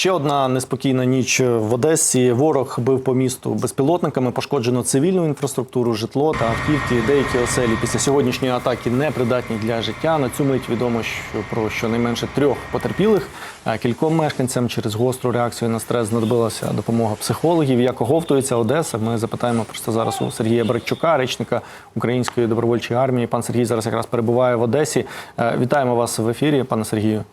Ще одна неспокійна ніч в Одесі. Ворог бив по місту безпілотниками. Пошкоджено цивільну інфраструктуру, житло та автівки. Деякі оселі після сьогоднішньої атаки непридатні для життя. На цю мить відомо, що про щонайменше трьох потерпілих. Кільком мешканцям через гостру реакцію на стрес знадобилася допомога психологів. Як оговтується Одеса? Ми запитаємо просто зараз у Сергія Барикчука, речника Української добровольчої армії. Пан Сергій зараз якраз перебуває в Одесі. Е, Вітаємо вас в ефірі, пане Сергію.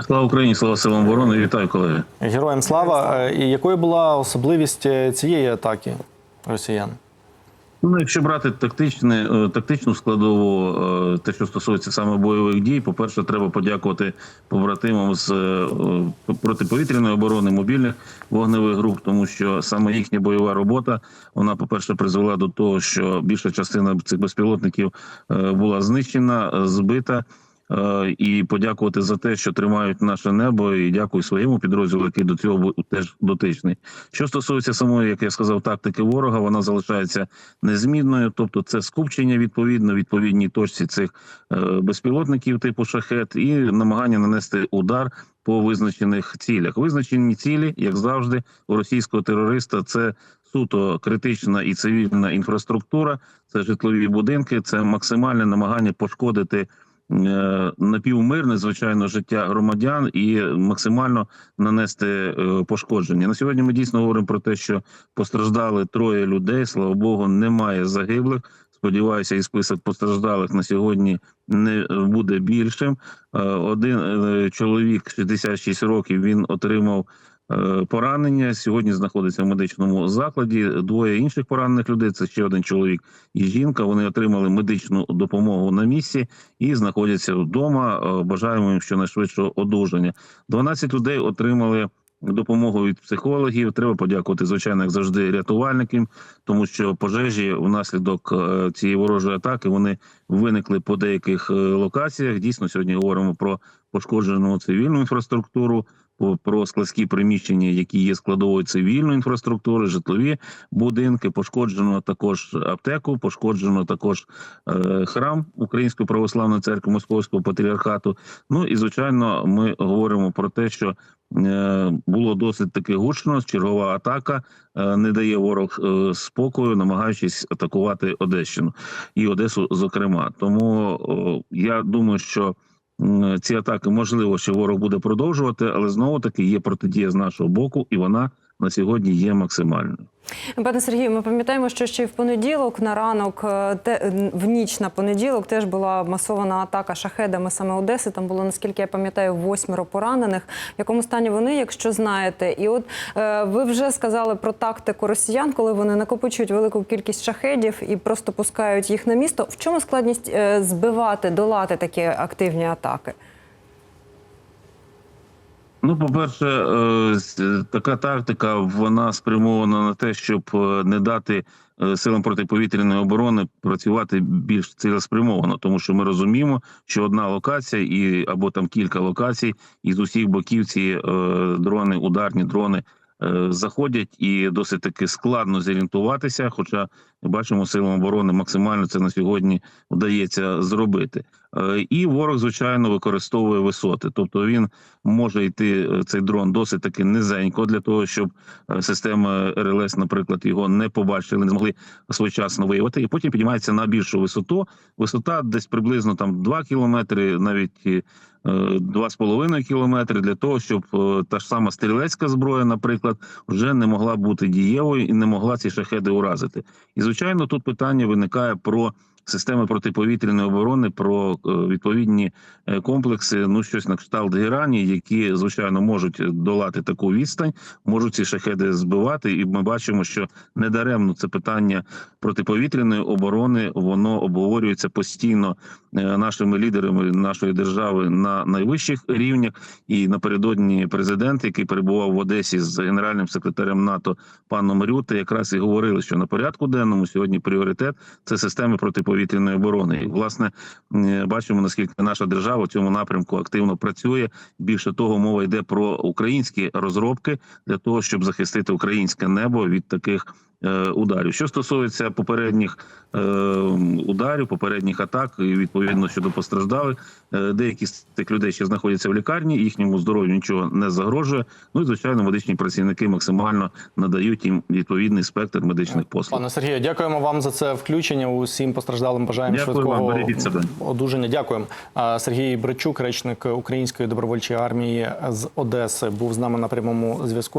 Слава Україні, слава силам оборони. Вітаю, колеги. Героям слава. Е, І якою була особливість е, цієї атаки росіян? Ну, якщо брати тактичне, е, тактичну складову, те, що стосується саме бойових дій, по-перше, треба подякувати побратимам з протиповітряної оборони мобільних вогневих груп, тому що саме їхня бойова робота, вона, по-перше, призвела до того, що більша частина цих безпілотників була знищена, збита. Е, І подякувати за те, що тримають наше небо, і дякую своєму підрозділу, який до цього був теж дотичний. Що стосується самої, як я сказав, тактики ворога, вона залишається незмінною. Тобто, це скупчення відповідно відповідній точці цих е, безпілотників типу шахет, і намагання нанести удар по визначених цілях. Визначені цілі, як завжди, у російського терориста це. Суто критична і цивільна інфраструктура, це житлові будинки, це максимальне намагання пошкодити напівмирне, звичайно, життя громадян і максимально нанести е, пошкодження. На сьогодні ми дійсно говоримо про те, що постраждали троє людей. Слава Богу, немає загиблих. Сподіваюся, і список постраждалих на сьогодні не буде більшим. Е, Один е, чоловік 66 років він отримав. Е, Поранення сьогодні знаходиться в медичному закладі. Двоє інших поранених людей. Це ще один чоловік і жінка. Вони отримали медичну допомогу на місці і знаходяться вдома. Е, Бажаємо їм щонайшвидшого одужання. 12 людей отримали допомогу від психологів. Треба подякувати, звичайно, як завжди, рятувальникам, тому що пожежі внаслідок е, цієї ворожої атаки вони виникли по деяких локаціях. Дійсно, сьогодні говоримо про пошкоджену цивільну інфраструктуру. Про складські приміщення, які є складовою цивільної інфраструктури, житлові будинки, пошкоджено також аптеку, пошкоджено також е, храм Української православної церкви Московського патріархату. Ну і звичайно, ми говоримо про те, що е, було досить таки гучно. Чергова атака е, не дає ворог спокою, намагаючись атакувати Одещину і Одесу, зокрема. Тому я думаю, що. Ці атаки можливо, що ворог буде продовжувати, але знову таки є протидія з нашого боку, і вона на сьогодні є максимальною. Пане Сергію, ми пам'ятаємо, що ще в понеділок на ранок, е, те, в ніч на понеділок, теж була масована атака шахедами саме Одеси. Там було, наскільки я пам'ятаю, восьмеро поранених. В якому стані вони, якщо знаєте, і от е, ви вже сказали про тактику росіян, коли вони накопичують велику кількість шахедів і просто пускають їх на місто. В чому складність е, збивати, долати такі активні атаки? Ну, по-перше, е, така тактика вона спрямована на те, щоб е, не дати е, силам протиповітряної оборони працювати більш цілеспрямовано, тому що ми розуміємо, що одна локація і або там кілька локацій, і з усіх боків ці е, дрони, ударні дрони. е, Заходять і досить таки складно зорієнтуватися. Хоча бачимо, силам оборони максимально це на сьогодні вдається зробити. Е, І ворог, звичайно, використовує висоти, тобто він може йти е, цей дрон досить таки низенько для того, щоб е, системи РЛС, наприклад, його не побачили, не змогли своєчасно виявити, і потім піднімається на більшу висоту. Висота десь приблизно там 2 кілометри, навіть е, 2,5 кілометри для того, щоб та ж сама стрілецька зброя, наприклад, вже не могла бути дієвою і не могла ці шахеди уразити. І звичайно, тут питання виникає про системи протиповітряної оборони, про е, відповідні е, комплекси, ну щось на кшталт Герані, які звичайно можуть долати таку відстань, можуть ці шахеди збивати. І ми бачимо, що недаремно це питання протиповітряної оборони воно обговорюється постійно е, нашими лідерами нашої держави на найвищих рівнях. І напередодні президент, який перебував в Одесі з генеральним секретарем НАТО паном Рюте, якраз і говорили, що на порядку денному сьогодні пріоритет це системи протиповітряної оборони. І власне бачимо наскільки наша держава в цьому напрямку активно працює. Більше того, мова йде про українські розробки для того, щоб захистити українське небо від таких е, ударів. Що стосується попередніх е, ударів, попередніх атак, і відповідно щодо постраждалих, е, деякі з цих людей ще знаходяться в лікарні, їхньому здоров'ю нічого не загрожує. Ну і звичайно, медичні працівники максимально надають їм відповідний спектр медичних послуг. Пане Сергію, дякуємо вам за це включення. Усім постраждалим бажаємо Дякую швидкого вам, одужання. Дякуємо. Сергій Бричук, речник Української добровольчої армії з Одеси, був з нами на прямому зв'язку.